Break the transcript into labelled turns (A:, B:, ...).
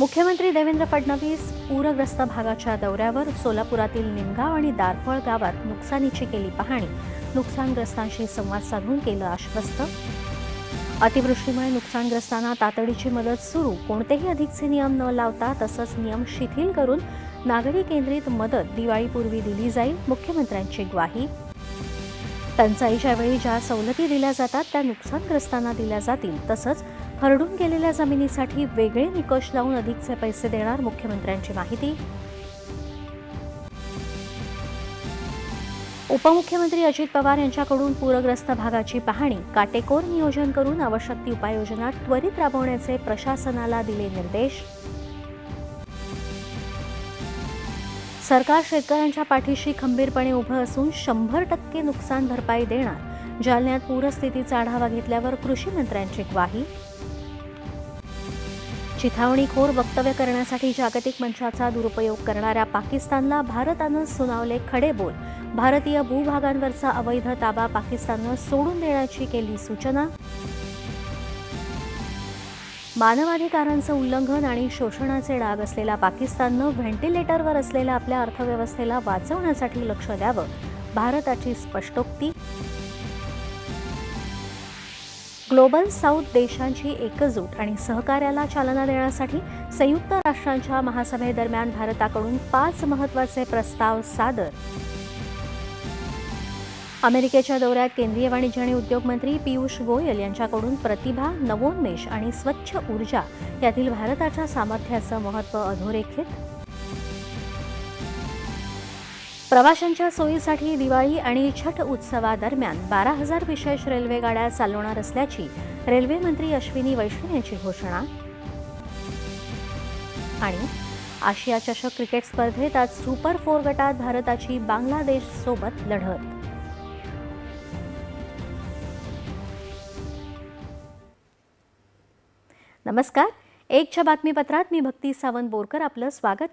A: मुख्यमंत्री देवेंद्र फडणवीस पूरग्रस्त भागाच्या दौऱ्यावर सोलापुरातील निमगाव आणि दारफळ गावात नुकसानीची केली पाहणी. नुकसानग्रस्तांशी संवाद साधून केलं आश्वस्त. अतिवृष्टीमुळे नुकसानग्रस्तांना तातडीची मदत सुरू. कोणतेही अधिकचे नियम न लावता तसंच नियम शिथिल करून नागरी केंद्रित मदत दिवाळीपूर्वी दिली जाईल मुख्यमंत्र्यांची ग्वाही. टंचाईच्या वेळी ज्या सवलती दिल्या जातात त्या नुकसानग्रस्तांना दिल्या जातील तसंच हरडून गेलेल्या जमिनीसाठी वेगळे निकष लावून अधिकचे पैसे देणार मुख्यमंत्र्यांची माहिती. उपमुख्यमंत्री अजित पवार यांच्याकडून पूरग्रस्त भागाची पाहणी काटेकोर नियोजन करून आवश्यक ती उपाययोजना त्वरित राबवण्याचे प्रशासनाला दिले निर्देश. सरकार शेतकऱ्यांच्या पाठीशी खंबीरपणे उभं असून शंभर टक्के नुकसान भरपाई देणार जालन्यात पूरस्थितीचा आढावा घेतल्यावर कृषी मंत्र्यांची ग्वाही. चिथावणीखोर वक्तव्य करण्यासाठी जागतिक मंचाचा दुरुपयोग करणाऱ्या पाकिस्तानला भारतानं सुनावले खडे बोल. भारतीय भूभागांवरचा अवैध ताबा पाकिस्ताननं सोडून देण्याची केली सूचना. मानवाधिकारांचं उल्लंघन आणि शोषणाचे डाग असलेल्या पाकिस्ताननं व्हेंटिलेटरवर असलेल्या आपल्या अर्थव्यवस्थेला वाचवण्यासाठी लक्ष द्यावं भारताची स्पष्टोक्ती. ग्लोबल साऊथ देशांची एकजूट आणि सहकार्याला चालना देण्यासाठी संयुक्त राष्ट्रांच्या महासभेदरम्यान भारताकडून पाच महत्त्वाचे प्रस्ताव सादर. अमेरिकेच्या दौऱ्यात केंद्रीय वाणिज्य आणि उद्योग मंत्री पियुष गोयल यांच्याकडून प्रतिभा नवोन्मेष आणि स्वच्छ ऊर्जा यातील भारताच्या सामर्थ्याचं महत्त्व अधोरेखित प्रवाशांच्या सोयीसाठी दिवाळी आणि छठ उत्सवादरम्यान बारा हजार विशेष रेल्वे गाड्या चालवणार असल्याची रेल्वे मंत्री अश्विनी वैष्णव यांची घोषणा. आणि आशिया चषक क्रिकेट स्पर्धेत आज सुपर फोर गटात भारताची बांगलादेशसोबत लढत. नमस्कार. एकच्या बातमीपत्रात मी भक्ती सावंत बोरकर आपलं स्वागत